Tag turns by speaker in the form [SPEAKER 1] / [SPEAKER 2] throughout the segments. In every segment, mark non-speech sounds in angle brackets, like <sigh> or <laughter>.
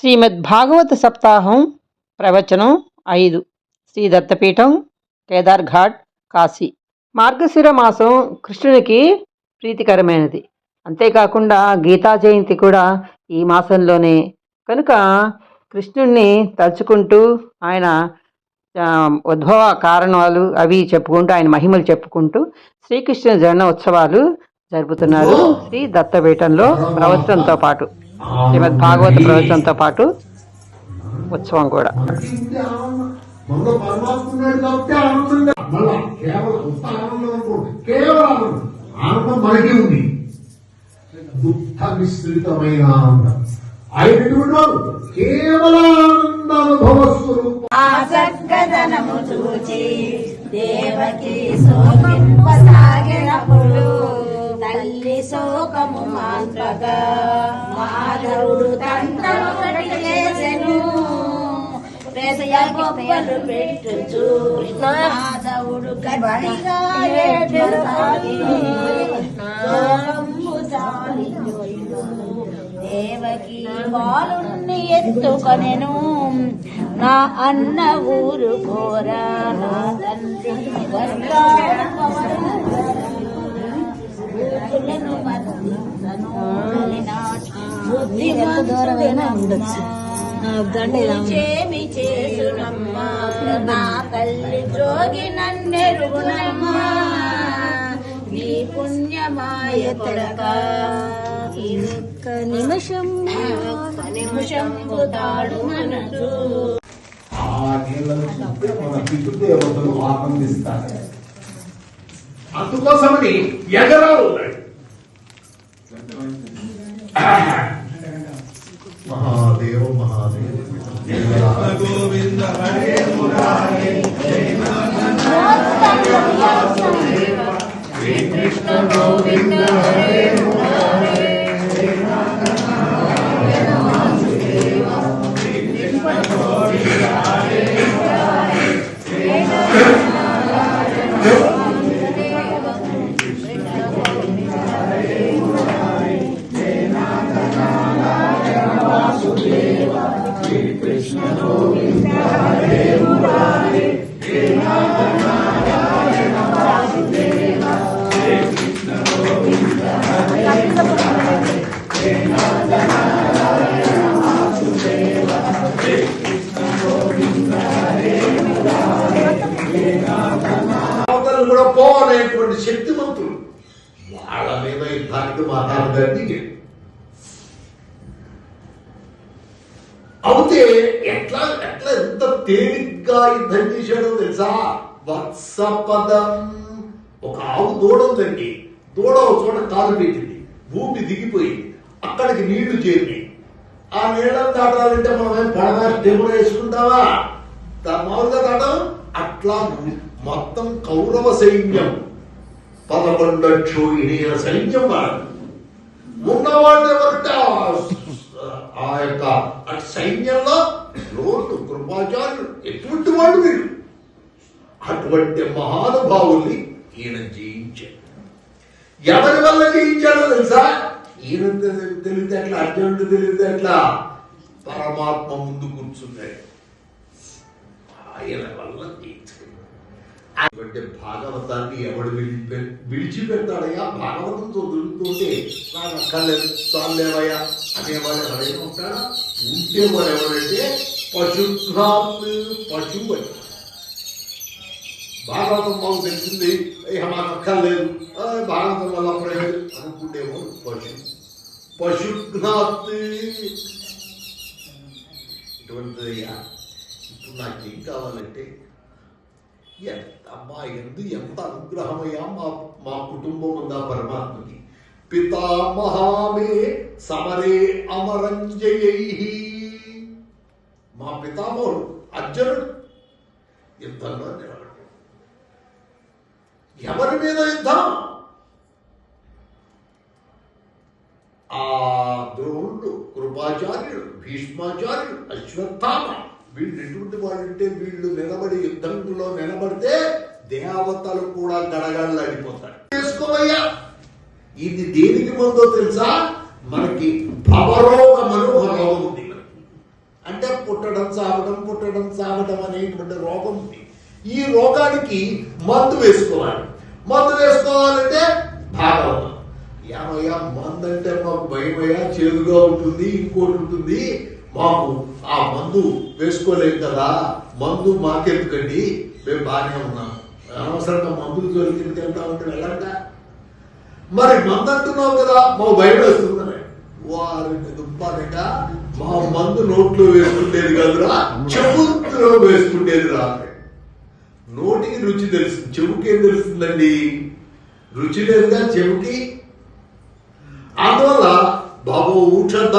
[SPEAKER 1] శ్రీమద్ భాగవత సప్తాహం ప్రవచనం ఐదు. శ్రీ దత్తపీఠం కేదార్ఘాట్ కాశీ. మార్గశిర మాసం కృష్ణునికి ప్రీతికరమైనది. అంతేకాకుండా గీతా జయంతి కూడా ఈ మాసంలోనే. కనుక కృష్ణుణ్ణి తలుచుకుంటూ ఆయన ఉద్భవ కారణాలు అవి చెప్పుకుంటూ ఆయన మహిమలు చెప్పుకుంటూ శ్రీకృష్ణ జన్మ ఉత్సవాలు జరుపుతున్నారు. శ్రీ దత్తపీఠంలో ప్రవచనంతో పాటు. శ్రీమద్ భాగవత ప్రవచనంతో పాటు ఉత్సవం కూడా.
[SPEAKER 2] మనకి ఉంది. దుఃఖ మిశ్రితమైన ఆనందం కేవల ఆనంద అనుభవ స్వరూపం.
[SPEAKER 3] చూచి దేవకి శోకింపసాగినప్పుడు తల్లి శోకము మాత్రగా ప్రేసయ గొప్పలు పెట్టుచు మాధవుడు గట్టిగా ఏడ్చసాగి శోకంబు జాలించు. దేవకి బాలుణ్ణి ఎత్తుకొనెను. నా అన్న ఊరు కోరా నా తండ్రి బుద్ధి ఉండొచ్చు. చేమి చేసునమ్మా నా తల్లి జోగి నన్నెరుగునమ్మా. నీ పుణ్యమాయ తొలక ఒక్క నిమిషం ఒక్క నిమిషం తాడు మనసు.
[SPEAKER 2] ఆ నీళ్ళను చూస్తే మన పితృదేవతలు ఆనందిస్తారు అందుకోసమని ఎగరాలు ఉన్నాయి
[SPEAKER 4] गुरुदेव महादेव।
[SPEAKER 2] गोविंद हरे मुरारे। कृष्ण गोविंद हरे యుద్ధానికి మాట్లాడదండి అవుతే ఎట్లా ఎట్లా ఎంత తేలిగ్గా యుద్ధం చేశాడో తెలుసా? వత్సపదం. ఒక ఆవు దూడ ఉందండి దూడ ఒక చోట కాలు పెట్టింది భూమి దిగిపోయింది. అక్కడికి నీళ్ళు చేరినాయి ఆ నీళ్ళని దాటాలంటే మనం ఏం పడవ స్టెబుల్ వేసుకుంటావా? మామూలుగా దాటం? అట్లా మొత్తం కౌరవ సైన్యం. పదకొండక్షు ఇడియ సైన్యం వాళ్ళు ఉన్నవాళ్ళు ఎవరంటే ఆ- యొక్క అటు సైన్యంలో లోటు కృపాచార్యులు ఎటువంటి వాళ్ళు వీళ్ళు అటువంటి మహానుభావుల్ని ఈయన జయించాడు. ఎవరి వల్ల జయించాడో తెలుసా? ఈయన తెలి- తెలివితేటల అర్జునుడు తెలివితేటల పరమాత్మ ముందు కూర్చున్నాడు. ఆయన వల్ల జయించాడు. అటువంటి భాగవతాన్ని ఎవడు విడిపె విడిచిపెట్టాడయ్యా భాగవతంతో దొరుకుతుంటే నాకు అక్కర్లేదు చాలేవయ్యా అనేవాడు ఎవరైనా ఉంటాడా ఉంటే వాడు ఎవరంటే పశుభ్రాత్ పశువు అని భాగవతం మాకు తెలిసింది ఇక మాకు అక్కర్లేదు ఆ, భాగవతం వల్ల ప్రయోజనం అనుకుంటేవాడు పశు పశుఘ్నాత్ ఇటువంటిదయ్యా ఇప్పుడు నాకేం కావాలంటే ఎంత మా ఎందు ఎంత అనుగ్రహమయ్యా మా మా కుటుంబం ఉందా పరమాత్మకి. పితామహామే సమరే అమరంజయై మా పితామహుడు అర్జునుడు. యుద్ధంలో నిలబడు ఎవరి మీద యుద్ధం? ఆ ద్రోణుడు కృపాచార్యుడు భీష్మాచార్యుడు అశ్వత్థామ. వీళ్ళు ఎటువంటి వాళ్ళంటే వీళ్ళు నిలబడి యుద్ధంలో నిలబడితే దేవతలు కూడా గడగడలాడిపోతారు చేసుకోవయ్యా ఇది దేనికి ముందో తెలుసా? మనకి భవరోగం అని ఒక రోగం ఉంది మనకి. అంటే పుట్టడం సాగడం పుట్టడం సాగడం అనేటువంటి రోగం ఉంది. ఈ రోగానికి మందు వేసుకోవాలి. మందు వేసుకోవాలంటే భాగవతం. ఏమయ్యా మందు అంటే మాకు భయమయ్యా చేదుగా ఉంటుంది ఇంకోటి ఉంటుంది. మాకు ఆ మందు వేసుకోలేదు కదా. మందు మాకెందుకండి? మేము బాగానే ఉన్నాం. అనవసరంగా మందులు జోలికి వెళ్తా ఉంటే మరి మందు అంటున్నావు కదా మా బయట వేస్తుందని. వారిని దుబ్బానక మా మందు నోట్లో వేసుకుంటేది కాదురా చెవులో వేసుకుంటేది రా నోటికి రుచి తెలుస్తుంది చెవుకి ఏం తెలుస్తుందండి? రుచి లేదుగా చెవుకి? అందువల్ల భవౌషధ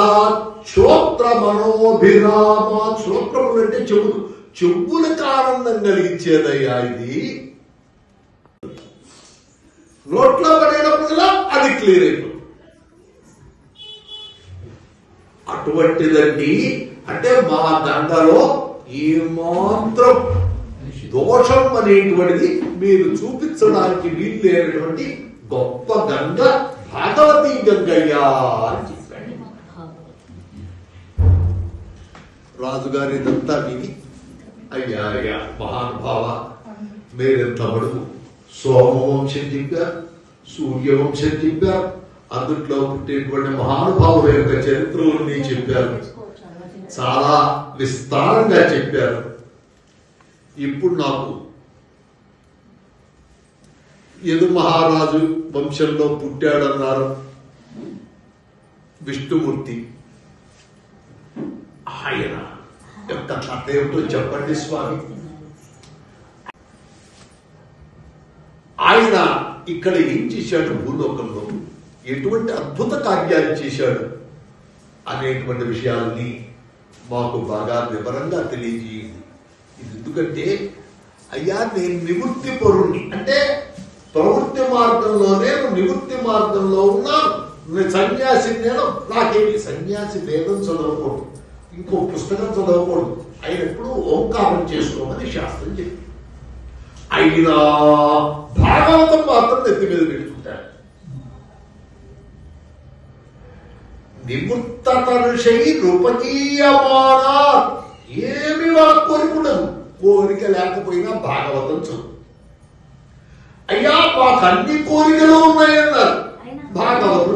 [SPEAKER 2] శ్రోత్ర మనోభిరామ శ్రోత్రములు అంటే చెవులు. చెవులకు ఆనందం కలిగించేదయ్యా ఇది. నోట్లో పడేటప్పుడులా అది క్లియర్ అయిపోతుంది. అటువంటిదండి అంటే మా దండలో ఈ మాత్రం దోషం అనేటువంటిది మీరు చూపించడానికి వీలు లేనటువంటి గొప్ప గంగ భాగవతీ గంగయ్య అని రాజుగారి ఇదంతా విని అయ్యా అయ్యా మహానుభావ మీరెంత సోమవంశం చెప్పారు సూర్యవంశం చెప్పారు అందుట్లో పుట్టినటువంటి మహానుభావుల యొక్క చరిత్రలని చెప్పారు. చాలా విస్తారంగా చెప్పారు. ఇప్పుడు నాకు యదు మహారాజు వంశంలో పుట్టాడన్నారు విష్ణుమూర్తి. ఆయన <laughs> యొక్క కథ ఏమిటో చెప్పండి స్వామి. ఆయన ఇక్కడ ఏం చేశాడు భూలోకంలో? ఎటువంటి అద్భుత కార్యాలు చేశాడు? అనేటువంటి విషయాల్ని మాకు బాగా వివరంగా తెలియజేయండి. ఇది ఎందుకంటే అయ్యా నేను నివృత్తి పరుణ్ణి. అంటే ప్రవృత్తి మార్గంలో నేను నివృత్తి మార్గంలో ఉన్నాను నేను సన్యాసి నేను నాకేమి? సన్యాసి వేదం చదవకూడదు. ఇంకో పుస్తకం చదవకూడదు. ఆయన ఎప్పుడు ఓంకారం చేసుకోమని శాస్త్రం చెప్పింది. అయినా భాగవతం మాత్రం నెత్తి మీద పెట్టుకుంటాడు. నివృత్తతరుషై రూపకీయమానా ఏమి వాళ్ళ కోరిక ఉండదు కోరిక లేకపోయినా భాగవతం చదువు. అయ్యా మాకు అన్ని కోరికలు ఉన్నాయన్నారు. భాగవతం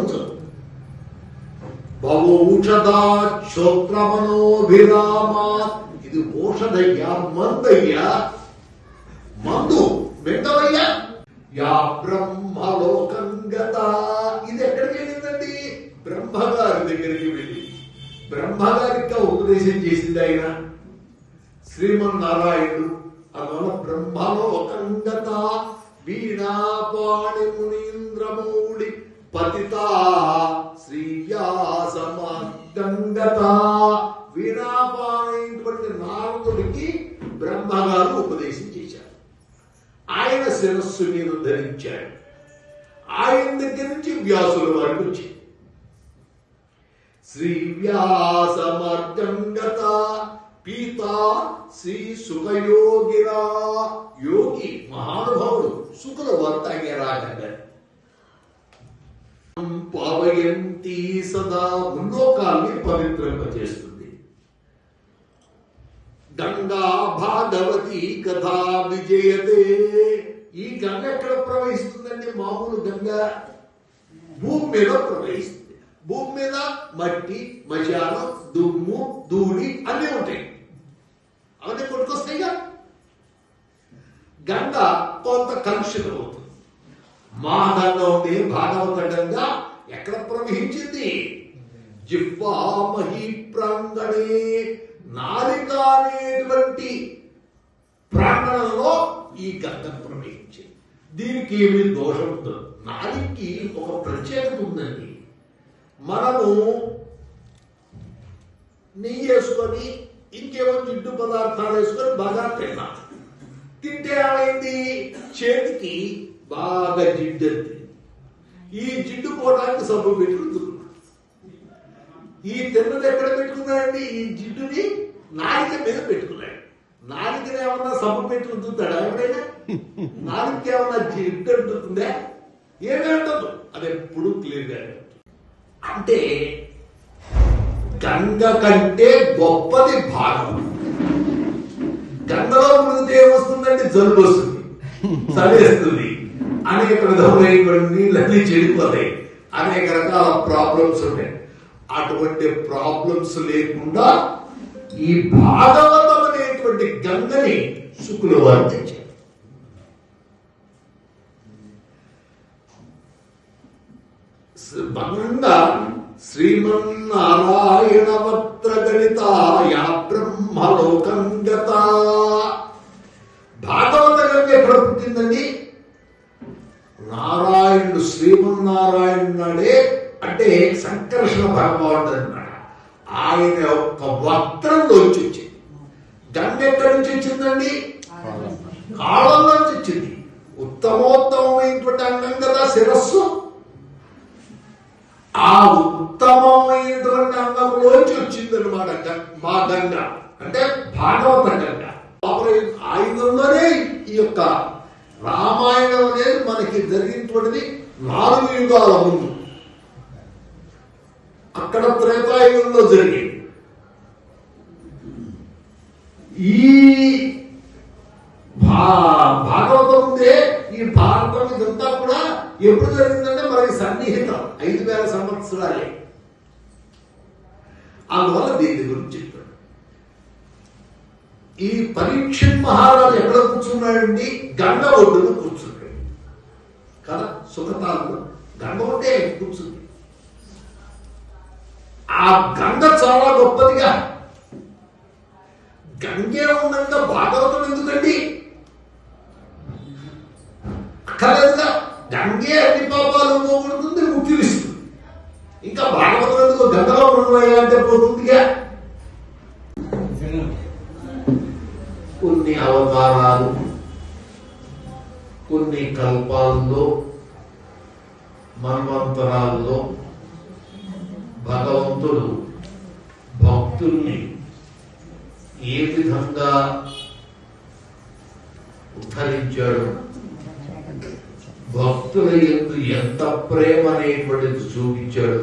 [SPEAKER 2] చదువు ఇది ఓషధయ్యా మందయ్యా. మందు వింటవయ్యా యా బ్రహ్మలోకం గత. ఇది ఎక్కడికి వెళ్ళిందండి బ్రహ్మగారి దగ్గరికి వెళ్ళి. బ్రహ్మగారికి ఉపదేశం చేసింది ఆయన. శ్రీమన్నారాయణుడు అందువల్ల బ్రహ్మలోకం గత. శిరస్సు మీద ధరించాడు ఆయన దగ్గర నుంచి వ్యాసుల వరకు వచ్చింది. శ్రీ వ్యాసమర్గంగత పీత శ్రీ సుఖయోగిరా యోగి మహానుభావుడు సుఖల వార్త రాగంగా పావయంతి సదా ముల్లోకాల్ని పవిత్రంగా చేస్తుంది గంగా భాగవతి కథా విజయతే. ఈ గంగ ఎక్కడ ప్రవహిస్తుందండి? మామూలు గంగ భూమి మీద ప్రవహిస్తుంది. భూమి మీద మట్టి మశానం దుమ్ము ధూళి అన్నీ ఉంటాయి. అవన్నీ కొట్టుకొస్తాయిగా గంగ కొంత కలుషితం అవుతుంది. మా గంగ ఉంది భాగవత గంగ ఎక్కడ ప్రవహించింది? జిహ్వామహి ప్రాంగణే నారిక అనేటువంటి ప్రాంగణంలో ఈ గంగ దీనికి ఏమి దోషం నాడికి ఒక ప్రత్యేకత ఉందండి. మనము నెయ్యి వేసుకొని ఇంకేమో జిడ్డు పదార్థాలు వేసుకొని బాగా తిన్నాం తింటే ఏమైంది? చేతికి బాగా జిడ్డు అంది ఈ జిడ్డు పోవడానికి సబ్బు పెట్టుకుంటున్నాడు ఈ తిన్నది ఎక్కడ పెట్టుకున్నాడండి ఈ జిడ్డుని నాలిక మీద పెట్టుకున్నాడు నాలికని ఏమన్నా సబ్బు పెట్టి ఉంటుందా ఎవరైనా నాలిక ఏమన్నా జిడ్డు అంటుందా ఏమీ ఉండదు. అది ఎప్పుడు క్లియర్గా అంటే గంగ కంటే గొప్పది భాగం. గంగలో మునిగితే ఏమొస్తుందంటే జలుబు వస్తుంది. చలిస్తుంది అనేక విధమైనటువంటి నీళ్ళన్నీ చెడిపోతాయి. అనేక రకాల ప్రాబ్లమ్స్ ఉంటాయి. అటువంటి ప్రాబ్లమ్స్ లేకుండా ఈ భాగవత వారు తెచ్చారు భంగా శ్రీమన్నారాయణ వత్ర గణిత యా బ్రహ్మలోకం గత. భాగవత ఎక్కడ పుట్టిందండి నారాయణుడు శ్రీమన్నారాయణుడు అంటే సంకర్షణ భగవానుడు అన్నాడు ఆయన యొక్క వస్త్రంలో గంగ ఎక్కడి నుంచి వచ్చిందండి? కాళ్ళలో నుంచి వచ్చింది. ఉత్తమోత్తమైనటువంటి అంగం కదా శిరస్సు. ఆ ఉత్తమమైనటువంటి అంగంలోంచి వచ్చిందనమాట మా గంగ అంటే భాగవత గంగ లోపల ఆయుధంలోనే ఈ యొక్క రామాయణం అనేది మనకి జరిగినటువంటిది నాలుగు యుగాల ముందు. అక్కడ త్రేతాయుగంలో జరిగింది ఈ భా- భాగవతం ఉందే ఈ భారతం ఇదంతా కూడా ఎప్పుడు జరిగిందంటే మనకి సన్నిహితం. ఐదు వేల సంవత్సరాలే. అందువల్ల దీని గురించి చెప్పాడు ఈ పరీక్ష మహారాజు ఎక్కడ కూర్చున్నాడండి? గంగ ఒడ్డును కూర్చున్నాడు. కదా? సుఖతాలు గంగ ఒడ్డే కూర్చుంది. ఆ గంగ చాలా గొప్పదిగా. గంగే ఉన్నంత బాగా అందుకే అన్ని పాపాలు పోగొడుతుంది ముక్తినిస్తుంది. ఇంకా భాగవతం ఎందుకు గంగలో ఉండవయ్యా అంటే పోతుందిగా? కొన్ని అవతారాలు కొన్ని కల్పాల్లో మన్వంతరాల్లో భగవంతుడు భక్తుల్ని ఏ విధంగా ఉద్ధరించాడు? భక్తుల ఎందు ఎంత ప్రేమ అనేటువంటిది చూపించాడు.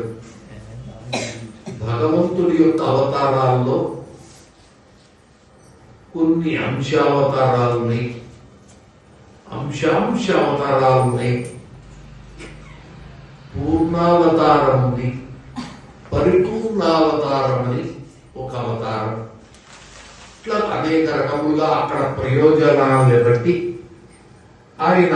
[SPEAKER 2] భగవంతుడి యొక్క అవతారాల్లో కొన్ని అంశావతారాలని అంశాంశ అవతారాలని పూర్ణావతారం ఉంది పరిపూర్ణావతారం అని ఒక అవతారం. ఇట్లా అనేక రకములుగా అక్కడ ప్రయోజనాలను బట్టి ఆయన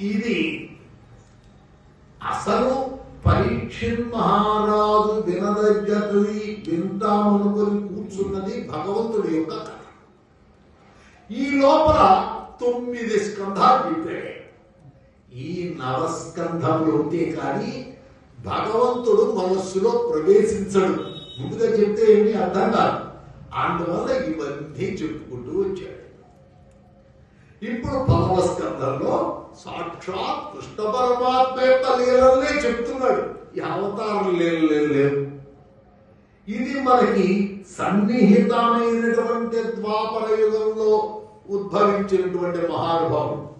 [SPEAKER 2] ఇది అసలు పరీక్షిత్ మహారాజు వినదగ్గది వింటామనుకొని కూర్చున్నది భగవంతుడి యొక్క కథ. ఈ లోపల తొమ్మిది స్కంధాలు చెప్పాడు ఈ నవస్కంధంలో ఉంటే కానీ భగవంతుడు మనస్సులో ప్రవేశించడు. ముందుగా చెప్తే ఏమీ అర్థం కాదు. అందువల్ల ఇవన్నీ చెప్పుకుంటూ వచ్చాడు. ఇప్పుడు పదవ స్కంధంలో సాక్షాత్ కృష్ణ పరమాత్మ యొక్క లీలలనే చెప్తున్నాడు. ఈ అవతారం లీలలే లేవు. ఇది మనకి సన్నిహితమైనటువంటి ద్వాపర యుగంలో ఉద్భవించినటువంటి మహానుభావుడు.